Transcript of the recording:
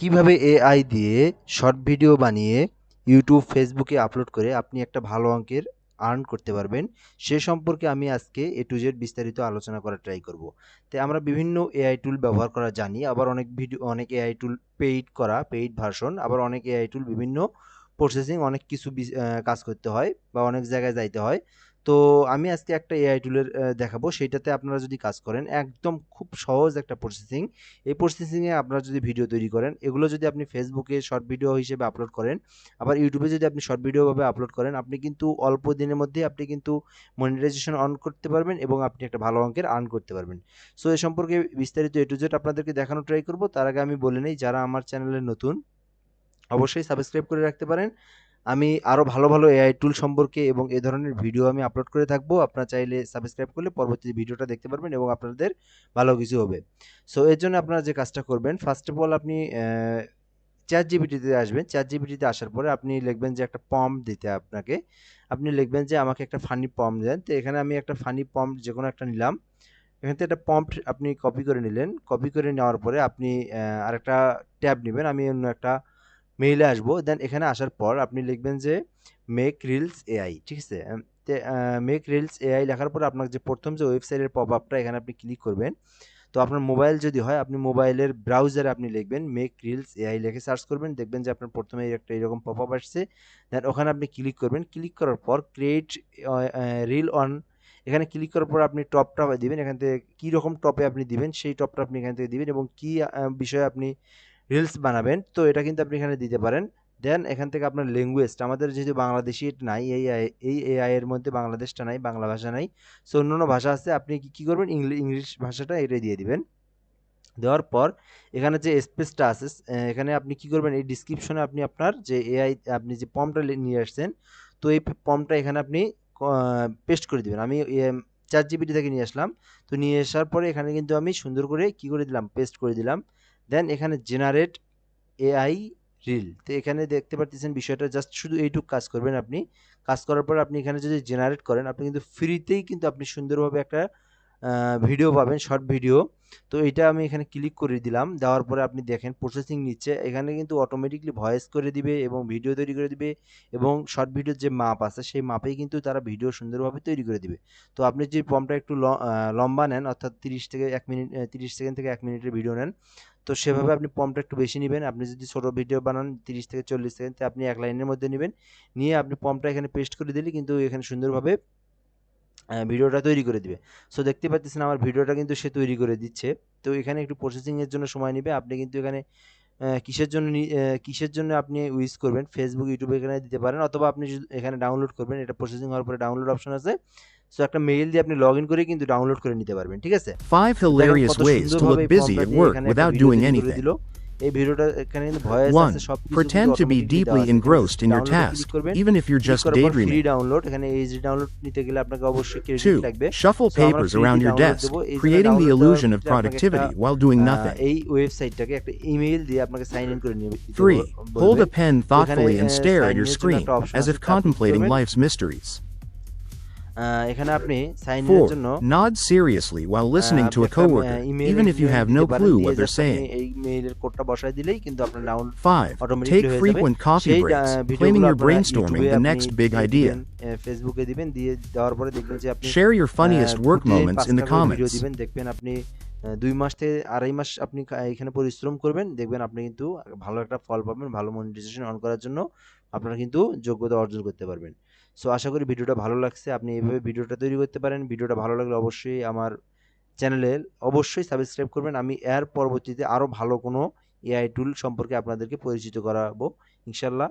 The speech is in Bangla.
কীভাবে এআই দিয়ে শর্ট ভিডিও বানিয়ে ইউটিউব ফেসবুকে আপলোড করে আপনি একটা ভালো অঙ্কের আর্ন করতে পারবেন, সে সম্পর্কে আমি আজকে এ টু জেড বিস্তারিত আলোচনা করার ট্রাই করব। তো আমরা বিভিন্ন এআই টুল ব্যবহার করা জানি, আবার অনেক ভিডিও অনেক এআই টুল পেইড করা পেইড ভার্সন আবার অনেক এআই টুল বিভিন্ন প্রসেসিং অনেক কিছু কাজ করতে হয় বা অনেক জায়গায় যাইতে হয়। তো আমি আজকে একটা এআই টুলের দেখাবো। সেইটাতে আপনারা যদি কাজ করেন, একদম খুব সহজ একটা প্রসেসিং এই প্রসেসিংয়ে আপনারা যদি ভিডিও তৈরি করেন, এগুলো যদি আপনি ফেসবুকে শর্ট ভিডিও হিসেবে আপলোড করেন, আবার ইউটিউবে যদি আপনি শর্ট ভিডিওভাবে আপলোড করেন, আপনি কিন্তু অল্প দিনের মধ্যে আপনি কিন্তু মনিটাইজেশন অন করতে পারবেন এবং আপনি একটা ভালো অঙ্কের আর্ন করতে পারবেন। সো এ সম্পর্কে বিস্তারিত এ টু জেড আপনাদেরকে দেখানো ট্রাই করব। তার আগে আমি বলে নেই, যারা আমার চ্যানেলে নতুন, অবশ্যই সাবস্ক্রাইব করে রাখতে পারেন। আমি আরও ভালো ভালো এআই টুল সম্পর্কে এবং এ ধরনের ভিডিও আমি আপলোড করে থাকব। আপনারা চাইলে সাবস্ক্রাইব করলে পরবর্তী ভিডিওটা দেখতে পারবেন এবং আপনাদের ভালো কিছু হবে। সো এর জন্য আপনারা যে কাজটা করবেন ফার্স্ট অফ অল আপনি চ্যাট জিবিটিতে আসবেন। চ্যাট জিবিটিতে আসার পরে আপনি লিখবেন যে একটা পম্প দিতে আপনাকে। আপনি লিখবেন যে আমাকে একটা ফানি পম্প দেন। তো এখানে আমি একটা ফানি পম্প যে কোনো একটা নিলাম। এখান থেকে একটা পম্প আপনি কপি করে নিলেন। কপি করে নেওয়ার পরে আপনি আরেকটা ট্যাব নেবেন। আমি অন্য একটা মেইলে আসব। দেন এখানে আসার পর আপনি লিখবেন যে মেক রিলস এআই ঠিক আছে? মেক রিলস এআই লেখার পর আপনার যে প্রথম যে ওয়েবসাইটের পপ আপটা এখানে আপনি ক্লিক করবেন। তো আপনার মোবাইল যদি হয়, আপনি মোবাইলের ব্রাউজারে আপনি লিখবেন মেক রিলস এআই লিখে সার্চ করবেন। দেখবেন যে আপনার প্রথমে একটা এরকম পপ আপ আসছে। দেন ওখানে আপনি ক্লিক করবেন। ক্লিক করার পর ক্রিয়েট রিল অন এখানে ক্লিক করার পর আপনি টপটা দিবেন। এখান থেকে কী রকম টপে আপনি দিবেন, সেই টপটা আপনি এখান থেকে দিবেন এবং কী বিষয়ে আপনি রিলস বানাবেন, তো এটা কিন্তু আপনি এখানে দিতে পারেন। দেন এখান থেকে আপনার ল্যাঙ্গুয়েজটা আমাদের যেহেতু বাংলাদেশি নাই, এই এই এআই এর মধ্যে বাংলাদেশটা নাই, বাংলা ভাষা নাই। সো অন্য অন্য ভাষা আছে, আপনি কি, কী করবেন? ইংলিশ ভাষাটা এটাই দিয়ে দিবেন। দেওয়ার পর এখানে যে স্পেসটা আছে এখানে আপনি কি করবেন? এই ডিসক্রিপশনে আপনি আপনার যে এআই আপনি যে পমটা নিয়ে আসছেন, তো এই পমটা এখানে আপনি পেস্ট করে দিবেন। আমি চার জিবিটি থেকে নিয়ে আসলাম, তো নিয়ে আসার পরে এখানে কিন্তু আমি সুন্দর করে কি করে দিলাম? পেস্ট করে দিলাম। দেন এখানে জেনারেট এআই রিল তো এখানে দেখতে পাচ্ছেন বিষয়টা জাস্ট শুধু এইটুক কাজ করবেন আপনি। কাজ করার পর আপনি এখানে যদি জেনারেট করেন, আপনি কিন্তু ফ্রিতেই কিন্তু আপনি সুন্দরভাবে একটা ভিডিও পাবেন শর্ট ভিডিও তো এটা আমি এখানে ক্লিক করে দিলাম। দেওয়ার পরে আপনি দেখেন প্রসেসিং নিচ্ছে। এখানে কিন্তু অটোমেটিকলি ভয়েস করে দিবে এবং ভিডিও তৈরি করে দিবে এবং শর্ট ভিডিওর যে মাপ আছে, সেই মাপেই কিন্তু তারা ভিডিও সুন্দরভাবে তৈরি করে দিবে। তো আপনি যদি ফর্মটা একটু লম্বা নেন, অর্থাৎ তিরিশ থেকে এক মিনিট, তিরিশ সেকেন্ড থেকে এক মিনিটের ভিডিও নেন তো সেভাবে আপনি পম্পটা একটু বেশি নেবেন। আপনি যদি ছোটো ভিডিও বানান তিরিশ থেকে চল্লিশ সেকেন্ড তো আপনি এক লাইনের মধ্যে নেবেন। নিয়ে আপনি পম্পটা এখানে পেস্ট করে দিলে কিন্তু এখানে সুন্দরভাবে ভিডিওটা তৈরি করে দিবে। সো দেখতে পাচ্ছেন আমার ভিডিওটা কিন্তু সে তৈরি করে দিচ্ছে। তো এখানে একটু প্রসেসিংয়ের জন্য সময় নেবে। আপনি কিন্তু এখানে কিসের জন্য কিসের জন্য আপনি ইউজ করবেন? ফেসবুক ইউটিউব এখানে দিতে পারেন অথবা আপনি এখানে ডাউনলোড করবেন এটা প্রসেসিং হওয়ার পরে ডাউনলোড অপশন আছে। সো একটা মেইল দিয়ে আপনি লগ ইন করে কিন্তু ডাউনলোড করে নিতে পারবেন ঠিক আছে? Five hilarious ways to look busy at work without doing ফর্মটা 1. Pretend to be deeply engrossed in your task, even if you're just daydreaming. 2. Shuffle papers around your desk, creating the illusion of productivity while doing nothing. 3. Hold a pen thoughtfully and stare at your screen, as if contemplating life's mysteries. আহ, এখানে আপনি সাইন ইনের 4. জন্য Nod seriously while listening ah, to আপনি a একটা, coworker, ah, email even if you দিয়ে have দিতে no পারেন, clue দিয়ে what they're just আপনি saying. এই মেইলের কোডটা বসায় দিলেই কিন্তু আপনার ডাউনলোড 5. automatically Take হয়ে যাবে। frequent coffee সেই, breaks, আহ, ভিডিওগুলো claiming you're আপনারা brainstorming ইউটিউবে the আপনি next big দিয়ে idea. দিবেন, আহ, ফেসবুকে দিবেন দিয়ে দেওয়ার পরে দেখবেন যে আপনি Share your funniest ah, work প্রতিদিন moments in the পাঁচটা করে ভিডিও comments. দিবেন দেখবেন আপনি আহ, দুই মাস থেকে আড়াই মাস আপনি কা- এখানে পরিশ্রম করবেন দেখবেন আপনি কিন্তু ভালো একটা ফল পাবেন ভালো মনিটাইজেশন অন করার জন্য আপনারা কিন্তু যোগ্যতা অর্জন করতে পারবেন সো আশা করি ভিডিওটা ভালো লাগছে। আপনি এইভাবে ভিডিওটা তৈরি করতে পারেন। ভিডিওটা ভালো লাগলে অবশ্যই আমার চ্যানেলে অবশ্যই সাবস্ক্রাইব করবেন। আমি এর পরবর্তীতে আরও ভালো কোনো এআই টুল সম্পর্কে আপনাদেরকে পরিচিত করাবো। ইনশাল্লাহ